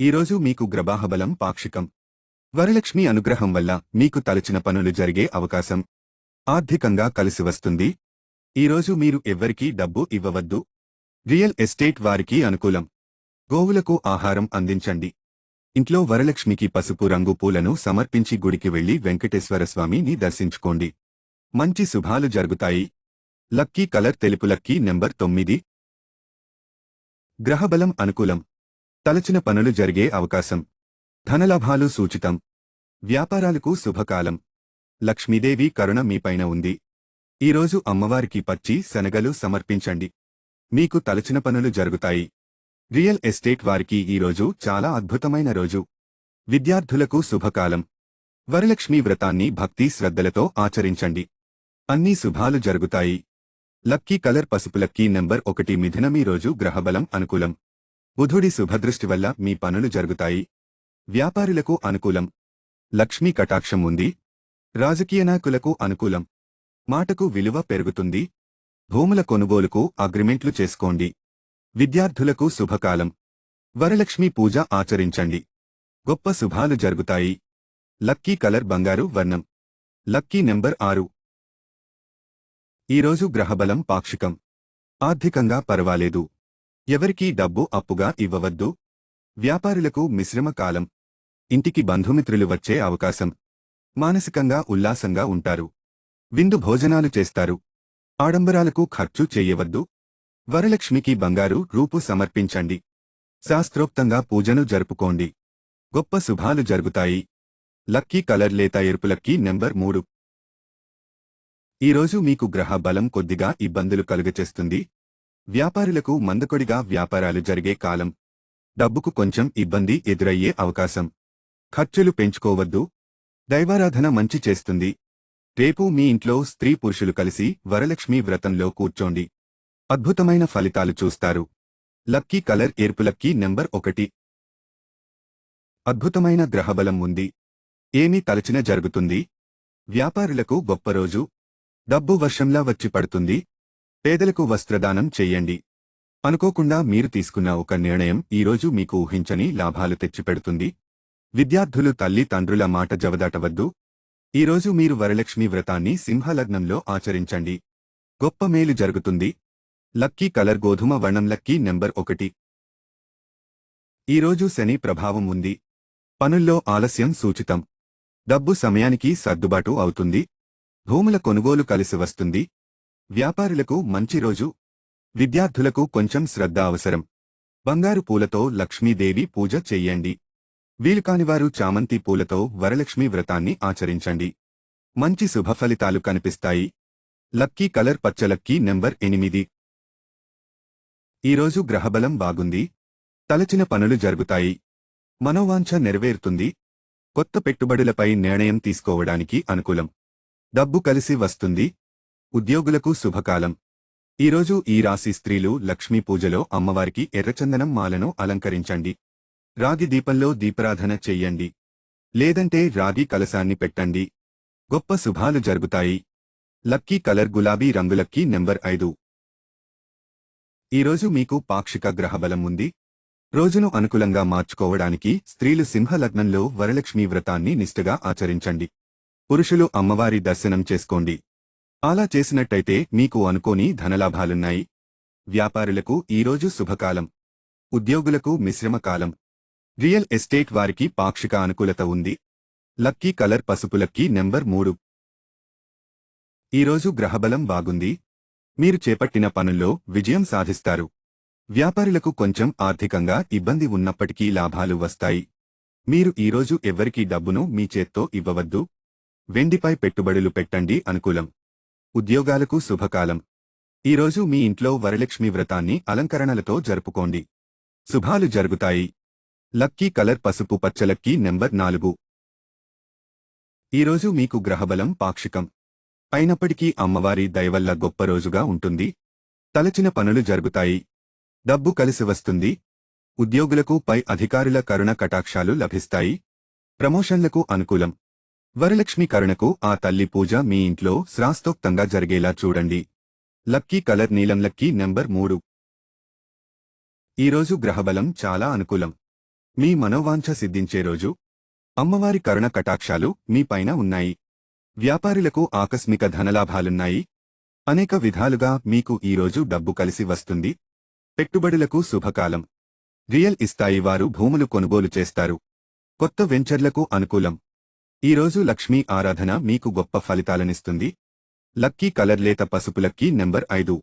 ఈరోజు మీకు గ్రబాహబలం పాక్షికం. వరలక్ష్మి అనుగ్రహం వల్ల మీకు తలచిన పనులు జరిగే అవకాశం. ఆర్థికంగా కలిసి వస్తుంది. ఈరోజు మీరు ఎవ్వరికీ డబ్బు ఇవ్వవద్దు. రియల్ ఎస్టేట్ వారికి అనుకూలం. గోవులకు ఆహారం అందించండి. ఇంట్లో వరలక్ష్మికి పసుపు రంగు పూలను సమర్పించి గుడికి వెళ్ళి వెంకటేశ్వర స్వామిని దర్శించుకోండి. మంచి శుభాలు జరుగుతాయి. లక్కీ కలర్ తెలుపు లక్కీ నెంబర్ తొమ్మిది. గ్రహబలం అనుకూలం. తలచిన పనులు జరిగే అవకాశం. ధనలాభాలు సూచితం. వ్యాపారాలకు శుభకాలం. లక్ష్మీదేవి కరుణ మీపైన ఉంది. ఈరోజు అమ్మవారికి పచ్చి శనగలు సమర్పించండి. మీకు తలచిన పనులు జరుగుతాయి. రియల్ ఎస్టేట్ వారికి ఈరోజు చాలా అద్భుతమైన రోజు. విద్యార్థులకు శుభకాలం. వరలక్ష్మీ వ్రతాన్ని భక్తి శ్రద్ధలతో ఆచరించండి. అన్నీ శుభాలు జరుగుతాయి. లక్కీ కలర్ పసుపు లక్కీ నెంబర్ ఒకటి మిథునమీ రోజు గ్రహబలం అనుకూలం. బుధుడి శుభదృష్టి వల్ల మీ పనులు జరుగుతాయి. వ్యాపారులకు అనుకూలం. లక్ష్మీ కటాక్షం ఉంది. రాజకీయ నాయకులకు అనుకూలం. మాటకు విలువ పెరుగుతుంది. భూముల కొనుగోలుకు అగ్రిమెంట్లు చేసుకోండి. విద్యార్థులకు శుభకాలం. వరలక్ష్మి పూజ ఆచరించండి. గొప్ప శుభాలు జరుగుతాయి. లక్కీ కలర్ బంగారు వర్ణం. లక్కీ నెంబర్ ఆరు. ఈరోజు గ్రహబలం పాక్షికం. ఆర్థికంగా పర్వాలేదు. ఎవరికీ డబ్బు అప్పుగా ఇవ్వవద్దు. వ్యాపారులకు మిశ్రమ కాలం. ఇంటికి బంధుమిత్రులు వచ్చే అవకాశం. మానసికంగా ఉల్లాసంగా ఉంటారు. విందు భోజనాలు చేస్తారు. ఆడంబరాలకు ఖర్చు చెయ్యవద్దు వరలక్ష్మికి బంగారు రూపు సమర్పించండి. శాస్త్రోక్తంగా పూజను జరుపుకోండి. గొప్ప శుభాలు జరుగుతాయి. లక్కీ కలర్ లేత ఎరుపు లక్కీ నెంబర్ మూడు. ఈరోజు మీకు గ్రహ బలం కొద్దిగా ఇబ్బందులు కలుగచేస్తుంది. వ్యాపారులకు మందకొడిగా వ్యాపారాలు జరిగే కాలం. డబ్బుకు కొంచెం ఇబ్బంది ఎదురయ్యే అవకాశం. ఖర్చులు పెంచుకోవద్దు. దైవారాధన మంచి చేస్తుంది. రేపు మీ ఇంట్లో స్త్రీ పురుషులు కలిసి వరలక్ష్మీ వ్రతంలో కూర్చోండి. అద్భుతమైన ఫలితాలు చూస్తారు. లక్కీ కలర్ ఎరుపు లక్కీ నెంబర్ ఒకటి. అద్భుతమైన గ్రహబలం ఉంది. ఏమీ తలచిన జరుగుతుంది. వ్యాపారులకు గొప్ప రోజు. డబ్బు వర్షంలా వచ్చి పడుతుంది. పేదలకు వస్త్రదానం చెయ్యండి అనుకోకుండా మీరు తీసుకున్న ఒక నిర్ణయం ఈరోజు మీకు ఊహించని లాభాలు తెచ్చిపెడుతుంది. విద్యార్థులు తల్లి తండ్రుల మాట జవదాటవద్దు. ఈరోజు మీరు వరలక్ష్మి వ్రతాన్ని సింహలగ్నంలో ఆచరించండి. గొప్ప మేలు జరుగుతుంది. లక్కీ కలర్ గోధుమ వర్ణం లక్కీ నెంబర్ ఒకటి. ఈరోజు శని ప్రభావం ఉంది. పనుల్లో ఆలస్యం సూచితం. డబ్బు సమయానికి సర్దుబాటు అవుతుంది. భూముల కొనుగోలు కలిసి వస్తుంది. వ్యాపారులకు మంచి రోజు. విద్యార్థులకు కొంచెం శ్రద్ధ అవసరం. బంగారు పూలతో లక్ష్మీదేవి పూజ చెయ్యండి వీలుకానివారు చామంతి పూలతో వరలక్ష్మీ వ్రతాన్ని ఆచరించండి. మంచి శుభ ఫలితాలు కనిపిస్తాయి. లక్కీ కలర్ పచ్చలక్కీ నెంబర్ ఎనిమిది. ఈరోజు గ్రహబలం బాగుంది. తలచిన పనులు జరుగుతాయి. మనోవాంఛ నెరవేరుతుంది. కొత్త పెట్టుబడులపై నిర్ణయం తీసుకోవడానికి అనుకూలం. డబ్బు కలిసి వస్తుంది. ఉద్యోగులకు శుభకాలం. ఈరోజు ఈ రాశి స్త్రీలు లక్ష్మీ పూజలో అమ్మవారికి ఎర్రచందనం మాలను అలంకరించండి. రాగి దీపంలో దీపారాధన చెయ్యండి. లేదంటే రాగి కలశాన్ని పెట్టండి. గొప్ప శుభాలు జరుగుతాయి. లక్కీ కలర్ గులాబీ రంగులక్కీ నెంబర్ ఐదు. ఈరోజు మీకు పాక్షిక గ్రహబలం ఉంది. రోజును అనుకూలంగా మార్చుకోవడానికి స్త్రీలు సింహలగ్నంలో వరలక్ష్మీ వ్రతాన్ని నిష్ఠగా ఆచరించండి. పురుషులు అమ్మవారి దర్శనం చేసుకోండి. అలా చేసినట్టయితే మీకు అనుకోని ధనలాభాలున్నాయి. వ్యాపారులకు ఈరోజు శుభకాలం. ఉద్యోగులకు మిశ్రమ కాలం. రియల్ ఎస్టేట్ వారికి పాక్షిక అనుకూలత ఉంది. లక్కీ కలర్ పసుపు లక్కీ నెంబర్ మూడు. ఈరోజు గ్రహబలం బాగుంది. మీరు చేపట్టిన పనుల్లో విజయం సాధిస్తారు. వ్యాపారులకు కొంచెం ఆర్థికంగా ఇబ్బంది ఉన్నప్పటికీ లాభాలు వస్తాయి. మీరు ఈరోజు ఎవ్వరికీ డబ్బును మీ చేత్తో ఇవ్వవద్దు. వెండిపై పెట్టుబడులు పెట్టండి అనుకూలం. ఉద్యోగాలకు శుభకాలం. ఈరోజు మీ ఇంట్లో వరలక్ష్మి వ్రతాన్ని అలంకరణలతో జరుపుకోండి. శుభాలు జరుగుతాయి. లక్కీ కలర్ పసుపు పచ్చలక్కీ నెంబర్ నాలుగు. ఈరోజు మీకు గ్రహబలం పాక్షికం. అయినప్పటికీ అమ్మవారి దయవల్ల గొప్ప రోజుగా ఉంటుంది. తలచిన పనులు జరుగుతాయి. డబ్బు కలిసి వస్తుంది. ఉద్యోగులకు పై అధికారుల కరుణ కటాక్షాలు లభిస్తాయి. ప్రమోషన్లకు అనుకూలం. వరలక్ష్మి కరుణకు ఆ తల్లి పూజ మీ ఇంట్లో శ్రాస్తోక్తంగా జరిగేలా చూడండి. లక్కీ కలర్ నీలం లక్కీ నెంబర్ మూడు. ఈరోజు గ్రహబలం చాలా అనుకూలం. మీ మనోవాంఛ సిద్ధించే రోజు. అమ్మవారి కరుణ కటాక్షాలు మీ పైన ఉన్నాయి. వ్యాపారులకు ఆకస్మిక ధనలాభాలున్నాయి. అనేక విధాలుగా మీకు ఈరోజు డబ్బు కలిసి వస్తుంది. పెట్టుబడులకు శుభకాలం. రియల్ ఇస్తాయి వారు భూములు కొనుగోలు చేస్తారు. కొత్త వెంచర్లకు అనుకూలం. ఈరోజు లక్ష్మీ ఆరాధన మీకు గొప్ప ఫలితాలనిస్తుంది. లక్కీ కలర్ లేత పసుపు లక్కీ నెంబర్ ఐదు.